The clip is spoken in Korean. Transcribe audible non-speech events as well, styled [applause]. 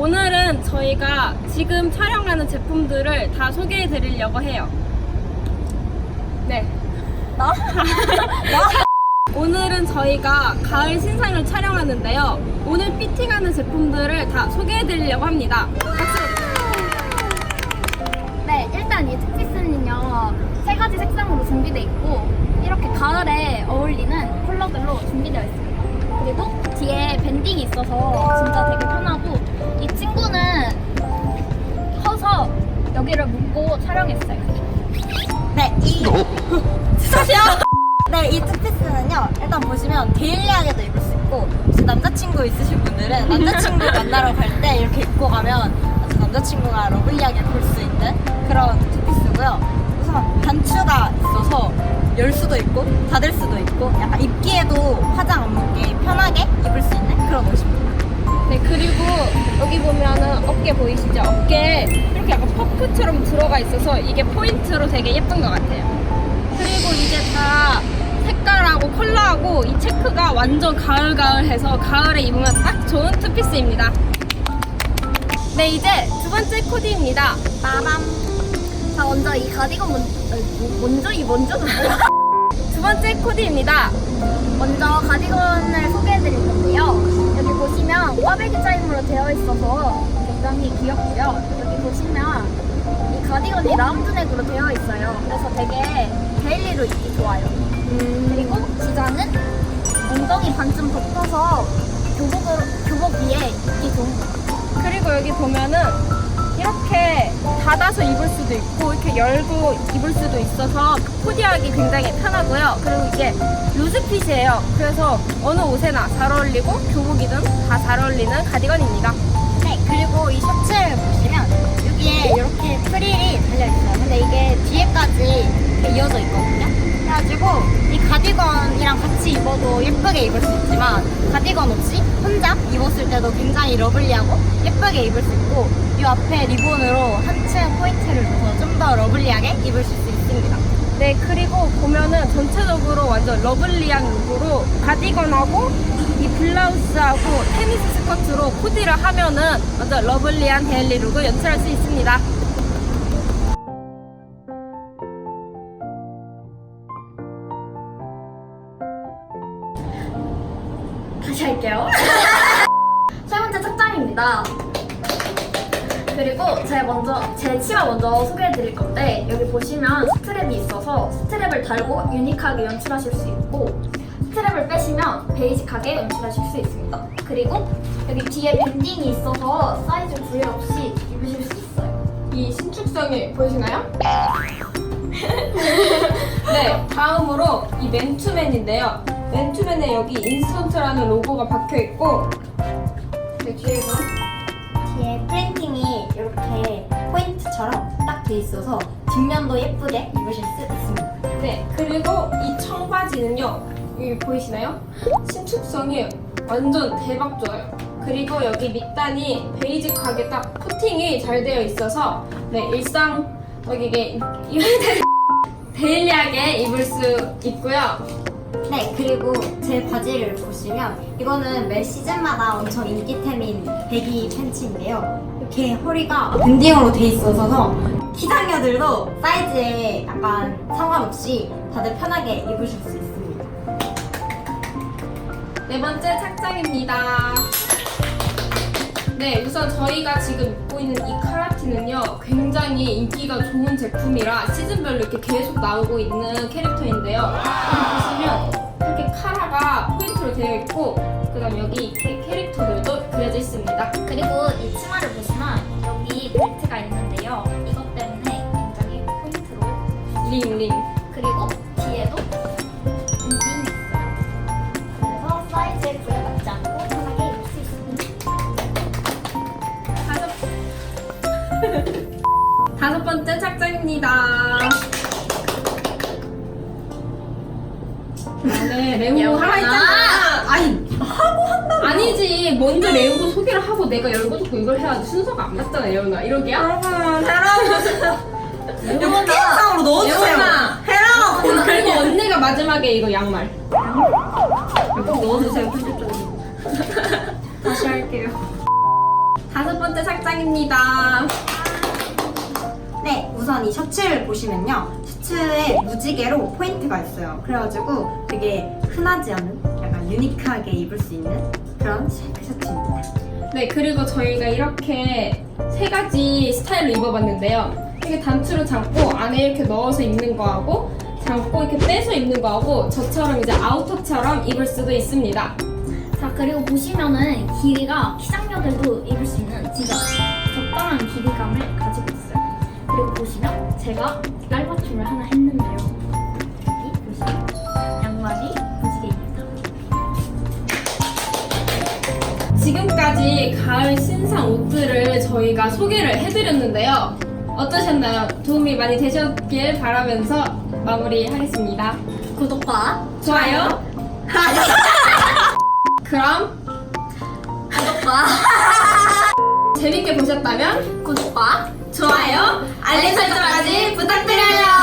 오늘은 저희가 지금 촬영하는 제품들을 다 소개해 드리려고 해요. 네. [laughs] 나? 오늘은 저희가 가을 신상을 촬영하는데요. 오늘 피팅하는 제품들을 다 소개해 드리려고 합니다. 박수! 네, 일단 이 투피스는요 세 가지 색상으로 준비되어 있고 이렇게 가을에 어울리는 컬러들로 준비되어 있습니다. 그리고 뒤에 밴딩이 있어서 진짜 되게 편하고 이 친구는 커서 여기를 묶고 촬영했어요. 네, 이 [laughs] 네, 이 투피스는요. 일단 보시면 데일리하게도 입을 수 있고 혹시 남자친구 있으신 분들은 남자친구 [laughs] 만나러 갈 때 이렇게 입고 가면 아주 남자친구가 러블리하게 볼 수 있는 그런 투피스고요. 우선 단추가 있어서 열 수도 있고 닫을 수도 있고 약간 입기에도 화장 안 묻게 편하게 입을 수 있는 그런 옷입니다. 네, 그리고 여기 보면은 어깨 보이시죠? 어깨 이렇게 약간 퍼프처럼 들어가 있어서 이게 포인트로 되게 예쁜 것 같아요. 그리고 이제 다 색깔하고 컬러하고 이 체크가 완전 가을가을해서 가을에 입으면 딱 좋은 투피스입니다. 네, 이제 두 번째 코디입니다. 빠밤. 자, 먼저 이 가디건 먼, 아니, 뭐, 먼저 이 먼저는 뭐야? [laughs] 두 번째 코디입니다. 먼저 가디건을 되어 있어서 굉장히 귀엽고요. 여기 보시면 이 가디건이 라운드 넥으로 되어 있어요. 그래서 되게 데일리로 입기 좋아요. 그리고 기장은 엉덩이 반쯤 덮어서 교복으로, 교복 위에 입기 좋은 것 같아요. 그리고 여기 보면은 이렇게 닫아서 입을 수도 있고 이렇게 열고 입을 수도 있어서 코디하기 굉장히 편하고요. 그리고 이게 루즈핏이에요. 그래서 어느 옷에나 잘 어울리고 교복이든 다 잘 어울리는 가디건입니다. 네, 그리고 이 셔츠를 보시면 여기에 이렇게 프릴이 달려있어요. 근데 이게 뒤에까지 이렇게 이어져 있거든요. 그래가지고 이 가디건이랑 같이 입어도 예쁘게 입을 수 있지만 가디건 없이 혼자 입었을 때도 굉장히 러블리하고 예쁘게 입을 수 있고 이 앞에 리본으로 한층 포인트를 줘서 좀 더 러블리하게 입으실 수 있습니다. 네, 그리고 보면은 전체적으로 완전 러블리한 룩으로 가디건하고 이 블라우스하고 테니스 스커트로 코디를 하면은 완전 러블리한 데일리 룩을 연출할 수 있습니다. 착장입니다. 그리고 제 먼저 제 치마 먼저 소개해 드릴 건데 여기 보시면 스트랩이 있어서 스트랩을 달고 유니크하게 연출하실 수 있고 스트랩을 빼시면 베이직하게 연출하실 수 있습니다. 그리고 여기 뒤에 밴딩이 있어서 사이즈 구애 없이 입으실 수 있어요. 이 신축성이 보이시나요? [laughs] 네, 다음으로 이 맨투맨인데요. 맨투맨에 여기 인스턴트라는 로고가 박혀 있고, 네, 뒤에서 뒤에 프린팅이 이렇게 포인트처럼 딱 돼 있어서 뒷면도 예쁘게 입으실 수 있습니다. 네, 그리고 이 청바지는요. 여기 보이시나요? 신축성이 완전 대박 좋아요. 그리고 여기 밑단이 베이직하게 딱 코팅이 잘 되어 있어서 네, 일상 여기 이게 [laughs] 데일리하게 입을 수 있고요. 네, 그리고 제 바지를 보시면 이거는 매 시즌마다 엄청 인기템인 배기 팬츠인데요. 이렇게 허리가 밴딩으로 돼 있어서 키장녀들도 사이즈에 약간 상관없이 다들 편하게 입으실 수 있습니다. 네 번째 착장입니다. 네, 우선 저희가 지금 입고 있는 이 카라티는요, 굉장히 인기가 좋은 제품이라 시즌별로 이렇게 계속 나오고 있는 캐릭터인데요. 여기 보시면 이렇게 카라가 포인트로 되어 있고, 그 다음 여기 캐릭터들도 그려져 있습니다. 그리고 이 치마를 보시면 여기 벨트가 있는데요. 이것 때문에 굉장히 포인트로 링, 링. 네, 레오 하나 있잖아. 아니, 하고 한다고. 아니지. 먼저 레오고 소개를 하고 내가 열고 닫고 이걸 해야지. 순서가 안 맞잖아, 예원아. 이러기야? 여러분, 여러분! [laughs] 이거 팬상으로 넣어주세요. 예원아. 해라! 그리고 언니가 마지막에 이거 양말. 꼭 넣어주세요, 편집자님. [laughs] 다시 할게요. 다섯 번째 착장입니다. 네, 우선 이 셔츠를 보시면요. 셔츠에 무지개로 포인트가 있어요. 그래가지고 되게 흔하지 않은 약간 유니크하게 입을 수 있는 그런 쉐이크 셔츠입니다. 네, 그리고 저희가 이렇게 세 가지 스타일로 입어봤는데요. 이게 단추로 잡고 안에 이렇게 넣어서 입는 거하고 잡고 이렇게 빼서 입는 거하고 저처럼 이제 아우터처럼 입을 수도 있습니다. 자 그리고 보시면은 길이가 키장녀들도 입을 수 있는 진짜 적당한 길이감을. 그리고 보시면 제가 깔맞춤을 하나 했는데요. 여기 보시면 양말이 무지개입니다. 지금까지 가을 신상 옷들을 저희가 소개를 해드렸는데요. 어떠셨나요? 도움이 많이 되셨길 바라면서 마무리하겠습니다. 구독과 좋아요. [laughs] 그럼 구독과 재밌게 보셨다면 구독과 좋아요, 알림 설정까지 부탁드려요.